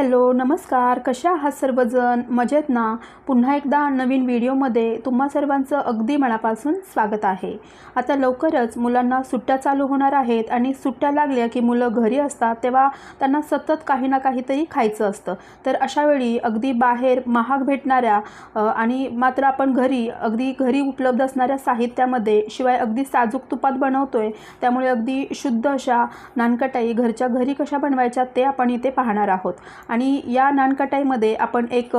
Hello नमस्कार. कशा आहात सर्वजण? मजेत ना? पुन्हा एकदा नवीन व्हिडिओमध्ये तुम्हा सर्वांचं अगदी मनापासून स्वागत आहे. आता लवकरच मुलांना सुट्ट्या चालू होणार आहेत आणि सुट्ट्या लागल्या की मुलं घरी असतात तेव्हा त्यांना सतत काही ना काहीतरी खायचं असतं. तर अशावेळी अगदी बाहेर महाग भेटणाऱ्या आणि मात्र आपण घरी अगदी घरी उपलब्ध असणाऱ्या साहित्यामध्ये शिवाय अगदी साजूक तुपात बनवतोय त्यामुळे अगदी शुद्ध अशा नानकटाई घरच्या घरी कशा बनवायच्या ते आपण इथे पाहणार आहोत. आणि या नानकटाईमध्ये आपण एक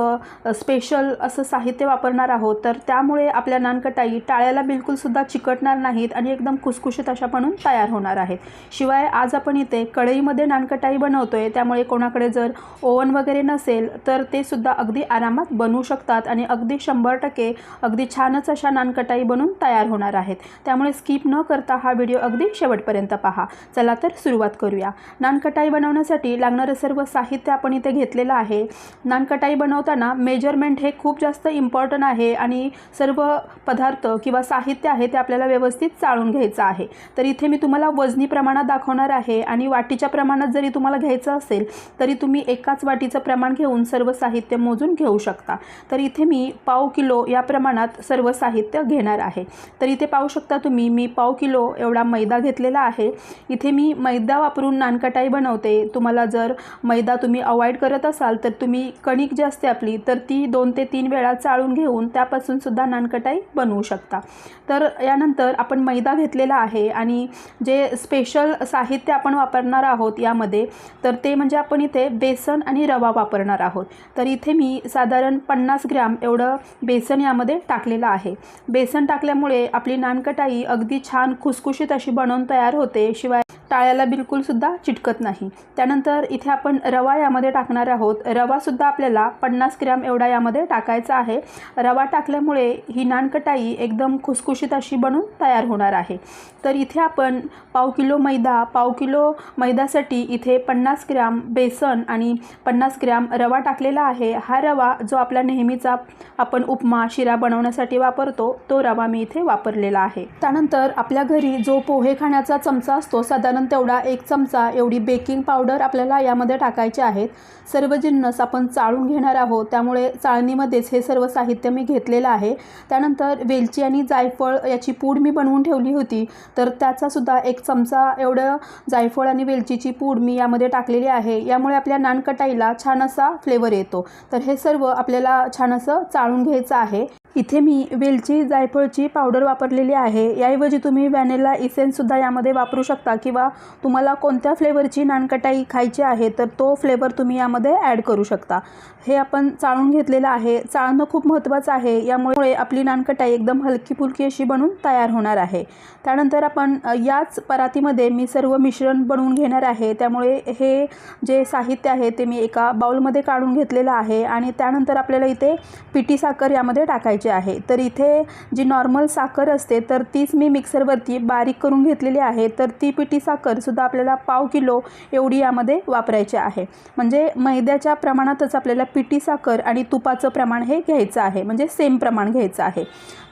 स्पेशल असं साहित्य वापरणार आहोत. तर त्यामुळे आपल्या नानकटाई टाळ्याला बिलकुलसुद्धा चिकटणार नाहीत आणि एकदम खुसखुशीत अशा बनून तयार होणार आहेत. शिवाय आज आपण इथे कढईमध्ये नानकटाई बनवतो आहे त्यामुळे कोणाकडे जर ओव्हन वगैरे नसेल तर ते सुद्धा अगदी आरामात बनवू शकतात आणि अगदी शंभर टक्के अगदी छानच अशा नानकटाई बनून तयार होणार आहेत. त्यामुळे स्किप न करता हा व्हिडिओ अगदी शेवटपर्यंत पहा. चला तर सुरुवात करूया. नानकटाई बनवण्यासाठी लागणारं सर्व साहित्य आपण इथे घेतलेलं आहे. नानकटाई बनवताना मेजरमेंट हे खूप जास्त इम्पॉर्टंट आहे आणि सर्व पदार्थ किंवा साहित्य आहे ते आपल्याला व्यवस्थित चाळून घ्यायचं आहे. तर इथे मी तुम्हाला वजनी प्रमाणात दाखवणार आहे आणि वाटीच्या प्रमाणात जरी तुम्हाला घ्यायचं असेल तरी तुम्ही एकाच वाटीचं प्रमाण घेऊन सर्व साहित्य मोजून घेऊ शकता. तर इथे मी पाव किलो या प्रमाणात सर्व साहित्य घेणार आहे. तर इथे पाहू शकता तुम्ही मी पाव किलो एवढा मैदा घेतलेला आहे. इथे मी मैदा वापरून नानकटाई बनवते. तुम्हाला जर मैदा तुम्ही अवॉइड करत असाल तर तुम्ही कणिक जी असते आपली तर ती दोन ते तीन वेळा चाळून घेऊन त्यापासून सुद्धा नानकटाई बनवू शकता. तर यानंतर आपण मैदा घेतलेला आहे आणि जे स्पेशल साहित्य आपण वापरणार आहोत यामध्ये तर ते म्हणजे आपण इथे बेसन आणि रवा वापरणार आहोत. तर इथे मी साधारण पन्नास ग्रॅम एवढं बेसन यामध्ये टाकलेलं आहे. बेसन टाकल्यामुळे आपली नानकटाई अगदी छान खुसखुशीत अशी बनवून तयार होते. शिवाय टाळ्याला बिलकुलसुद्धा चिटकत नाही. त्यानंतर इथे आपण रवा यामध्ये टाकणार आहोत. रवासुद्धा आपल्याला पन्नास ग्रॅम एवढा यामध्ये टाकायचा आहे. रवा टाकल्यामुळे ही नानकटाई एकदम खुसखुशीत अशी बनून तयार होणार आहे. तर इथे आपण पाव किलो मैदा पाव किलो मैद्यासाठी इथे पन्नास ग्रॅम बेसन आणि पन्नास ग्रॅम रवा टाकलेला आहे. हा रवा जो आपला नेहमीचा आपण उपमा शिरा बनवण्यासाठी वापरतो तो रवा मी इथे वापरलेला आहे. त्यानंतर आपल्या घरी जो पोहे खाण्याचा चमचा असतो साधारण तेवढा एक चमचा एवढी बेकिंग पावडर आपल्याला यामध्ये टाकायचे आहेत. सर्व जिन्नस आपण चाळून घेणार आहोत. त्यामुळे चाळणीमध्येच हे सर्व साहित्य मी घेतलेलं आहे. त्यानंतर वेलची आणि जायफळ याची पूड मी बनवून ठेवली होती. तर त्याचासुद्धा एक चमचा एवढं जायफळ आणि वेलचीची पूड मी यामध्ये टाकलेली आहे. यामुळे आपल्या नानकटाईला छान असा फ्लेवर येतो. तर हे सर्व आपल्याला छान असं चाळून घ्यायचं आहे. इथे मी वेलची जायफळची पावडर वापरलेली आहे. याऐवजी तुम्ही व्हॅनिला इसेन्ससुद्धा यामध्ये वापरू शकता किंवा तुम्हाला कोणत्या फ्लेवरची नानकटाई खायची आहे तर तो फ्लेवर तुम्ही यामध्ये ॲड करू शकता. हे आपण चाळून घेतलेलं आहे. चाळणं खूप महत्त्वाचं आहे. यामुळे आपली नानकटाई एकदम हलकी फुलकी अशी बनून तयार होणार आहे. त्यानंतर आपण याच परातीमध्ये मी सर्व मिश्रण बनवून घेणार आहे. त्यामुळे हे जे साहित्य आहे ते मी एका बाउलमध्ये काढून घेतलेलं आहे आणि त्यानंतर आपल्याला इथे पिठी साखर यामध्ये टाकायची आहे. तर इथे जी नॉर्मल साखर असते तर तीच मी मिक्सरवरती बारीक करून घेतलेली आहे. तर ती पिठी साखरसुद्धा आपल्याला पाव किलो एवढी यामध्ये वापरायची आहे. म्हणजे मैद्याच्या प्रमाणातच आपल्याला पिठी साखर आणि तुपाचं प्रमाण हे घ्यायचं आहे. म्हणजे सेम प्रमाण घ्यायचं आहे.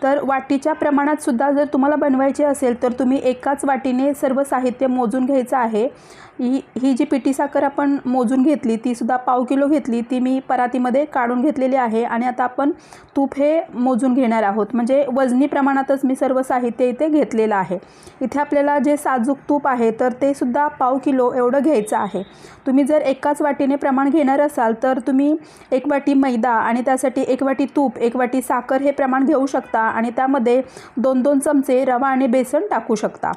तर वाटीच्या प्रमाणात सुद्धा जर तुम्हाला बनवायची असेल तर तुम्ही एकाच वाटीने सर्व साहित्य मोजून घ्यायचं आहे. ही ही जी पिठी साखर आपण मोजून घेतली तीसुद्धा पाव किलो घेतली ती मी परातीमध्ये काढून घेतलेली आहे. आणि आता आपण तूप हे मोजून घेणार आहोत. म्हणजे वजनी प्रमाणातच मी सर्व साहित्य इथे घेतलेलं आहे. इथे आपल्याला जे साजूक तूप आहे तर ते सुद्धा पाव किलो एवढं घ्यायचं आहे. तुम्ही जर एकाच वाटीने प्रमाण घेणार असाल तर तुम्ही एक वाटी मैदा आणि त्यासाठी एक वाटी तूप एक वाटी साखर हे प्रमाण घेऊ शकता आणि त्यामध्ये दोन दोन चमचे रवा आणि बेसन टाकू शकता.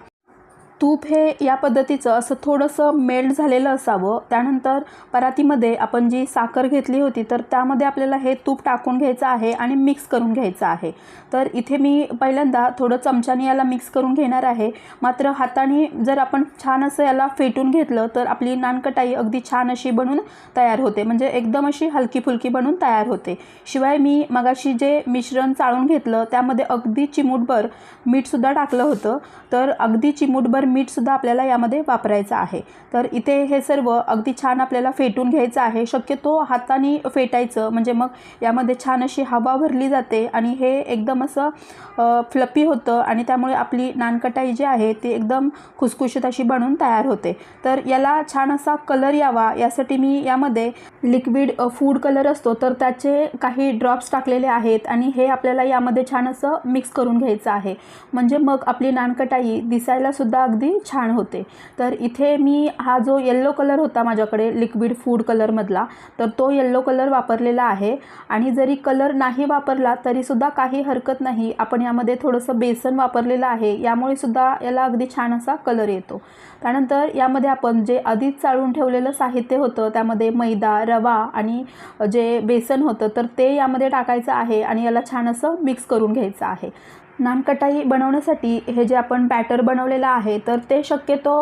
तूप हे या पद्धतीचं असं थोडंसं मेल्ट झालेलं असावं. त्यानंतर परातीमध्ये आपण जी साखर घेतली होती तर त्यामध्ये आपल्याला हे तूप टाकून घ्यायचं आहे आणि मिक्स करून घ्यायचं आहे. तर इथे मी पहिल्यांदा थोडं चमच्याने याला मिक्स करून घेणार आहे. मात्र हाताने जर आपण छान असं याला फेटून घेतलं तर आपली नानकटाई अगदी छान अशी बनून तयार होते. म्हणजे एकदम अशी हलकी फुलकी बनून तयार होते. शिवाय मी मगाशी जे मिश्रण चाळून घेतलं त्यामध्ये अगदी चिमूटभर मीठसुद्धा टाकलं होतं. तर अगदी चिमूटभर मीठसुद्धा आपल्याला यामध्ये वापरायचं आहे. तर इथे हे सर्व अगदी छान आपल्याला फेटून घ्यायचं आहे. शक्यतो हाताने फेटायचं म्हणजे मग यामध्ये छान अशी हवा भरली जाते आणि हे एकदम असं फ्लपी होतं आणि त्यामुळे आपली नानकटाई जी आहे ती एकदम खुसखुशीत अशी बनून तयार होते. तर याला छान असा कलर यावा. यासाठी मी यामध्ये लिक्विड फूड कलर असतो तर त्याचे काही ड्रॉप्स टाकलेले आहेत आणि हे आपल्याला यामध्ये छान असं मिक्स करून घ्यायचं आहे. म्हणजे मग आपली नानकटाई दिसायला सुद्धा अगदी छान होते. तर इथे मी हा जो येल्लो कलर होता माझ्याकडे लिक्विड फूड कलरमधला तर तो येल्लो कलर वापरलेला आहे. आणि जरी कलर नाही वापरला तरीसुद्धा काही हरकत नाही. आपण यामध्ये थोडंसं बेसन वापरलेलं आहे यामुळे सुद्धा याला अगदी छान असा कलर येतो. त्यानंतर यामध्ये आपण जे आधीच चाळून ठेवलेलं साहित्य होतं त्यामध्ये मैदा रवा आणि जे बेसन होतं तर ते यामध्ये टाकायचं आहे आणि याला छान असं मिक्स करून घ्यायचं आहे. नानकटाई बनवण्यासाठी हे जे आपण बॅटर बनवलेलं आहे तर ते शक्यतो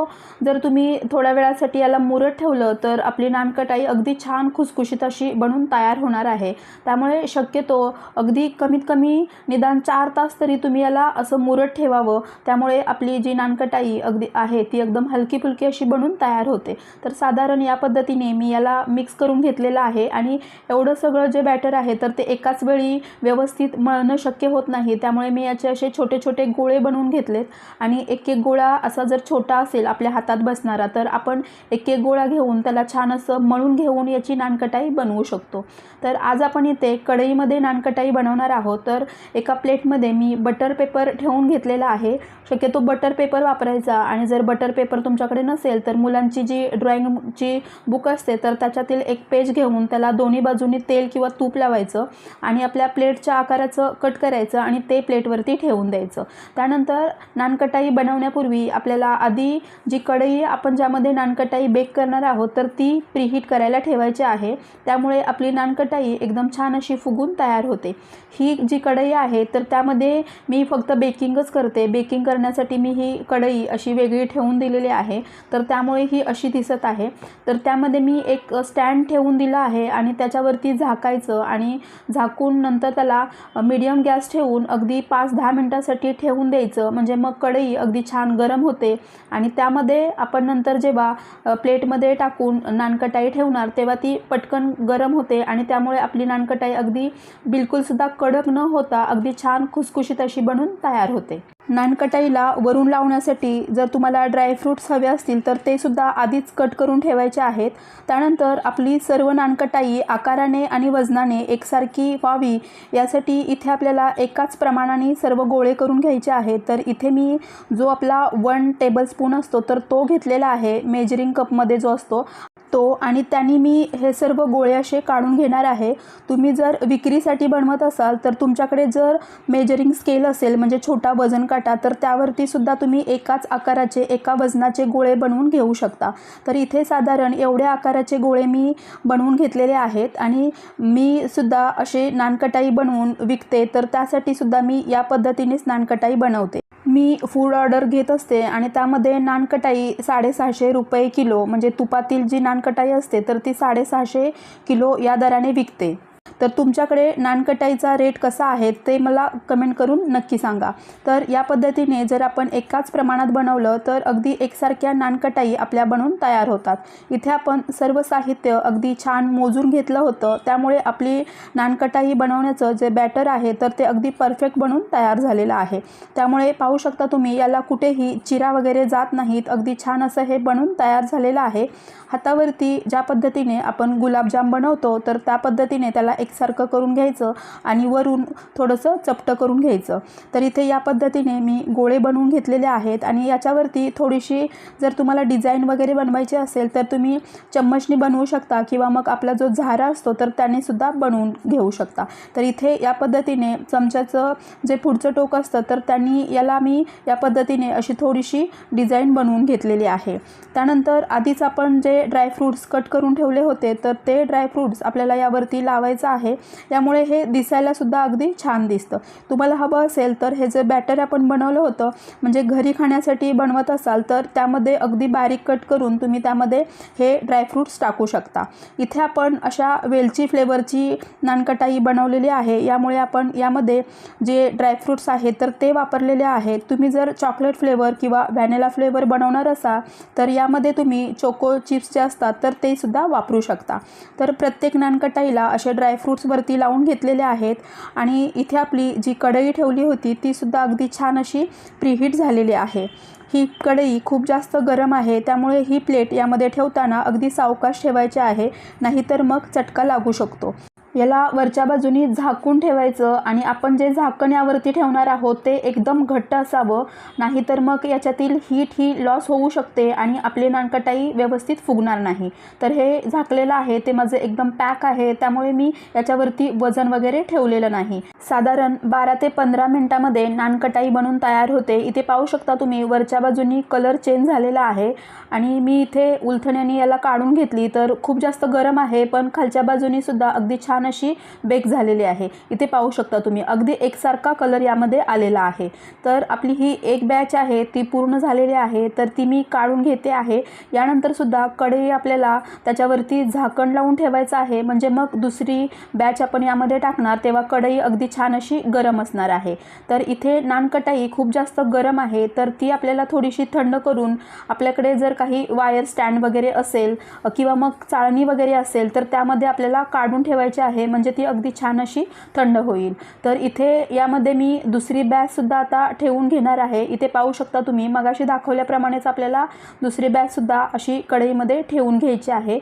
जर तुम्ही थोड्या वेळासाठी याला मुरत ठेवलं तर आपली नानकटाई अगदी छान खुसखुशीत अशी बनून तयार होणार आहे. त्यामुळे शक्यतो अगदी कमीत कमी निदान चार तास तरी तुम्ही याला असं मुरत ठेवावं. त्यामुळे आपली जी नानकटाई अगदी आहे ती एकदम हलकी फुलकी अशी बनून तयार होते. तर साधारण या पद्धतीने मी याला मिक्स करून घेतलेलं आहे आणि एवढं सगळं जे बॅटर आहे तर ते एकाच वेळी व्यवस्थित मळणं शक्य होत नाही. त्यामुळे मी याचे असे छोटे छोटे गोळे बनवून घेतलेत. आणि एक एक गोळा असा जर छोटा असेल आपल्या हातात बसणारा तर आपण एक एक गोळा घेऊन त्याला छान असं मळून घेऊन याची नानकटाई बनवू शकतो. तर आज आपण इथे कढईमध्ये नानकटाई बनवणार आहोत. तर एका प्लेटमध्ये मी बटर पेपर ठेवून घेतलेला आहे. शक्यतो बटर पेपर वापरायचा आणि जर बटर पेपर तुमच्याकडे नसेल तर मुलांची जी ड्रॉइंगची बुक असते तर त्याच्यातील एक पेज घेऊन त्याला दोन्ही बाजूनी तेल किंवा तूप लावायचं आणि आपल्या प्लेटच्या आकाराचं कट करायचं आणि ते प्लेटवरती ठेवून द्यायचं. त्यानंतर नानकटाई बनवण्यापूर्वी आपल्याला आधी जी कढई आपण ज्यामध्ये नानकटाई बेक करणार आहोत तर ती प्रीहीट करायला ठेवायची आहे. त्यामुळे आपली नानकटाई एकदम छान अशी फुगून तयार होते. ही जी कढई आहे तर त्यामध्ये मी फक्त बेकिंगच करते. बेकिंग करण्यासाठी मी ही कढई अशी वेगळी ठेवून दिलेली आहे. तर त्यामुळे ही अशी दिसत आहे. तर त्यामध्ये मी एक स्टँड ठेवून दिला आहे आणि त्याच्यावरती झाकायचं आणि झाकून नंतर त्याला मीडियम गॅस ठेवून अगदी पाच दहा मिनटासाठी ठेवून द्यायचं. म्हणजे मग कढई अगदी छान गरम होते. आणि त्यामध्ये आपण नंतर जेव्हा प्लेटमध्ये टाकून नानकटाई ठेवणार तेव्हा ती पटकन गरम होते. आणि त्यामुळे आपली नानकटाई अगदी बिलकुलसुद्धा कडक न होता अगदी छान खुसखुशीत अशी बनून तयार होते. नानकटाईला वरून लावण्यासाठी जर तुम्हाला ड्रायफ्रूट्स हवे असतील तर ते सुद्धा आधीच कट करून ठेवायचे आहेत. त्यानंतर आपली सर्व नानकटाई आकाराने आणि वजनाने एकसारखी व्हावी यासाठी इथे आपल्याला एकाच प्रमाणाने सर्व गोळे करून घ्यायचे आहेत. तर इथे मी जो आपला वन टेबलस्पून असतो तर तो घेतलेला आहे. मेजरिंग कपमध्ये जो असतो तो आणि त्यांनी मी हे सर्व गोळे असे काढून घेणार आहे. तुम्ही जर विक्रीसाठी बनवत असाल तर तुमच्याकडे जर मेजरिंग स्केल असेल म्हणजे छोटा वजन काटा तर त्यावरती सुद्धा तुम्ही एकाच आकाराचे एका वजनाचे गोळे बनवून घेऊ शकता. तर इथे साधारण एवढ्या आकाराचे गोळे मी बनवून घेतलेले आहेत आणि मी सुद्धा असे नानकटाई बनवून विकते. तर त्यासाठी सुद्धा मी या पद्धतीनेच नानकटाई बनवते. मी फूड ऑर्डर घेत असते आणि त्यामध्ये नानकटाई साडेसहाशे रुपये किलो म्हणजे तुपातील जी नानकटाई असते तर ती साडेसहाशे किलो या दराने विकते. तर तुमच्याकडे नानकटाईचा रेट कसा आहे ते मला कमेंट करून नक्की सांगा. तर या पद्धतीने जर आपण एकाच प्रमाणात बनवलं तर अगदी एकसारख्या नानकटाई आपल्या बनवून तयार होतात. इथे आपण सर्व साहित्य अगदी छान मोजून घेतलं होतं. त्यामुळे आपली नानकटाई बनवण्याचं जे बॅटर आहे तर ते अगदी परफेक्ट बनून तयार झालेलं आहे. त्यामुळे पाहू शकता तुम्ही याला कुठेही चिरा वगैरे जात नाहीत. अगदी छान असं हे बनून तयार झालेलं आहे. हातावरती ज्या पद्धतीने आपण गुलाबजाम बनवतो तर त्या पद्धतीने त्याला एक एकसारखं करून घ्यायचं आणि वरून थोडंसं चपटं करून घ्यायचं. तर इथे या पद्धतीने मी गोळे बनवून घेतलेले आहेत आणि याच्यावरती थोडीशी जर तुम्हाला डिझाईन वगैरे बनवायची असेल तर तुम्ही चम्मचनी बनवू शकता किंवा मग आपला जो झारा असतो तर त्याने सुद्धा बनवून घेऊ शकता. तर इथे या पद्धतीने चमच्याचं जे पुढचं टोक असतं तर त्यांनी याला मी या पद्धतीने अशी थोडीशी डिझाईन बनवून घेतलेली आहे. त्यानंतर आधीच आपण जे ड्रायफ्रूट्स कट करून ठेवले होते तर ते ड्रायफ्रूट्स आपल्याला यावरती लावायचं आहे. आहे. यामुळे हे दिसायलासुद्धा अगदी छान दिसतं. तुम्हाला हवं असेल तर हे जे बॅटर आपण बनवलं होतं म्हणजे घरी खाण्यासाठी बनवत असाल तर त्यामध्ये अगदी बारीक कट करून तुम्ही त्यामध्ये हे ड्रायफ्रूट्स टाकू शकता. इथे आपण अशा वेलची फ्लेवरची नानकटाई बनवलेली आहे. यामुळे आपण यामध्ये जे ड्रायफ्रूट्स आहेत तर ते वापरलेले आहेत. तुम्ही जर चॉकलेट फ्लेवर किंवा व्हॅनिला फ्लेवर बनवणार असाल तर यामध्ये तुम्ही चोको चिप्स जे असतात तर ते सुद्धा वापरू शकता. तर प्रत्येक नानकटाईला असे ड्रायफ्रूट वरती लावून घेतलेले आहेत. आणि इथे आपली जी कढई ठेवली होती ती सुद्धा अगदी छान अशी प्रीहीट झालेली आहे. ही कढई खूप जास्त गरम आहे त्यामुळे ही प्लेट यामध्ये ठेवताना अगदी सावकाश ठेवायची आहे नाहीतर मग चटका लागू शकतो. याला वरच्या बाजूनी झाकून ठेवायचं आणि आपण जे झाकण यावरती ठेवणार आहोत ते एकदम घट्ट असावं. नाहीतर मग याच्यातील हीट ही लॉस होऊ शकते आणि आपली नानकटाई व्यवस्थित फुगणार नाही. तर हे झाकलेलं आहे ते माझं एकदम पॅक आहे त्यामुळे मी याच्यावरती वजन वगैरे ठेवलेलं नाही. साधारण बारा ते पंधरा मिनटामध्ये नानकटाई बनून तयार होते. इथे पाहू शकता तुम्ही वरच्या बाजूनी कलर चेंज झालेला आहे आणि मी इथे उलथण्याने याला काढून घेतली. तर खूप जास्त गरम आहे पण खालच्या बाजूनी सुद्धा अगदी छान छान अशी बेक झालेली आहे. इथे पाहू शकता तुम्ही अगदी एकसारखा कलर यामध्ये आलेला आहे. तर आपली ही एक बॅच आहे ती पूर्ण झालेली आहे. तर ती मी काढून घेते आहे. यानंतर सुद्धा कढई आपल्याला त्याच्यावरती झाकण लावून ठेवायचं आहे. म्हणजे मग दुसरी बॅच आपण यामध्ये टाकणार तेव्हा कढई अगदी छान अशी गरम असणार आहे. तर इथे नानकटाई खूप जास्त गरम आहे. तर ती आपल्याला थोडीशी थंड करून आपल्याकडे जर काही वायर स्टँड वगैरे असेल किंवा मग चाळणी वगैरे असेल तर त्यामध्ये आपल्याला काढून ठेवायचे आहे. म्हणजे ती अगदी छान अशी थंड होईल. तर इथे यामध्ये मी दुसरी बॅचसुद्धा आता ठेवून घेणार आहे. इथे पाहू शकता तुम्ही मगाशी दाखवल्याप्रमाणेच आपल्याला दुसरी बॅचसुद्धा अशी कढईमध्ये ठेवून घ्यायची आहे.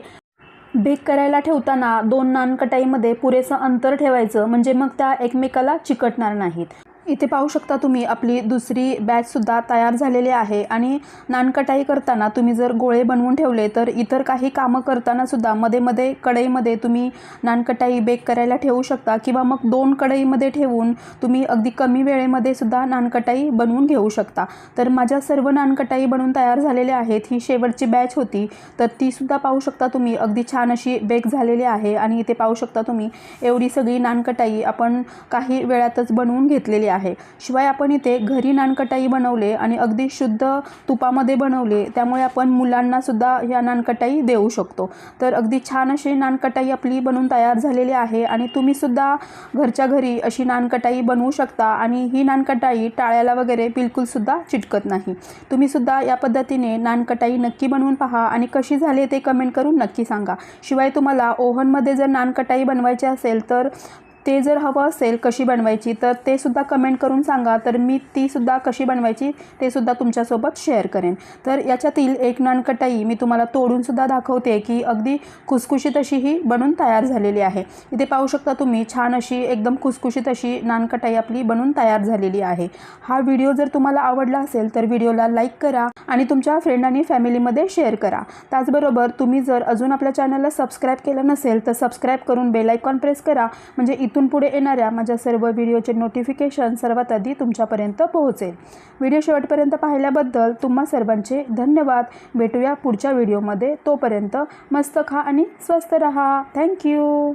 बेक करायला ठेवताना दोन नान कटाईमध्ये पुरेसं अंतर ठेवायचं म्हणजे मग त्या एकमेकाला चिकटणार नाहीत. इथे पाहू शकता तुम्ही आपली दुसरी बॅचसुद्धा तयार झालेली आहे. आणि नानकटाई करताना तुम्ही जर गोळे बनवून ठेवले तर इतर काही कामं करतानासुद्धा मध्ये मध्ये कढईमध्ये तुम्ही नानकटाई बेक करायला ठेवू शकता. किंवा मग दोन कढईमध्ये ठेवून तुम्ही अगदी कमी वेळेमध्ये सुद्धा नानकटाई बनवून घेऊ शकता. तर माझ्या सर्व नानकटाई बनवून तयार झालेल्या आहेत. ही शेवटची बॅच होती. तर तीसुद्धा पाहू शकता तुम्ही. अगदी छान अशी बेक झालेली आहे. आणि इथे पाहू शकता तुम्ही एवढी सगळी नानकटाई आपण काही वेळातच बनवून घेतलेली आहे. शिवाय आपण इथे घरी नानकटाई बनवले आणि अगदी शुद्ध तुपामध्ये बनवले त्यामुळे आपण मुलांनासुद्धा ह्या नानकटाई देऊ शकतो. तर अगदी छान अशी नानकटाई आपली बनवून तयार झालेली आहे आणि तुम्हीसुद्धा घरच्या घरी अशी नानकटाई बनवू शकता आणि ही नानकटाई टाळ्याला वगैरे बिलकुलसुद्धा चिटकत नाही. तुम्ही सुद्धा या पद्धतीने नानकटाई नक्की बनवून पहा आणि कशी झाली ते कमेंट करून नक्की सांगा. शिवाय तुम्हाला ओव्हनमध्ये जर नानकटाई बनवायची असेल तर ते जर हवं असेल कशी बनवायची तर ते सुद्धा कमेंट करून सांगा. तर मी तीसुद्धा कशी बनवायची ते सुद्धा तुमच्यासोबत शेअर करेन. तर याच्यातील एक नानकटाई मी तुम्हाला तोडूनसुद्धा दाखवते की अगदी खुसखुशीत अशी ही बनून तयार झालेली आहे. इथे पाहू शकता तुम्ही छान अशी एकदम खुसखुशीत अशी नानकटाई आपली बनून तयार झालेली आहे. हा व्हिडिओ जर तुम्हाला आवडला असेल तर व्हिडिओला लाईक करा आणि तुमच्या फ्रेंड आणि फॅमिलीमध्ये शेअर करा. त्याचबरोबर तुम्ही जर अजून आपल्या चॅनलला सबस्क्राईब केलं नसेल तर सबस्क्राईब करून बेलायकॉन प्रेस करा. म्हणजे इथून इथून पुढे येणाऱ्या माझ्या सर्व व्हिडिओचे नोटिफिकेशन सर्वात आधी तुमच्यापर्यंत पोहोचेल. व्हिडिओ शेवटपर्यंत पाहिल्याबद्दल तुम्हा सर्वांचे धन्यवाद. भेटूया पुढच्या व्हिडिओमध्ये. तोपर्यंत मस्त खा आणि स्वस्त रहा. थँक्यू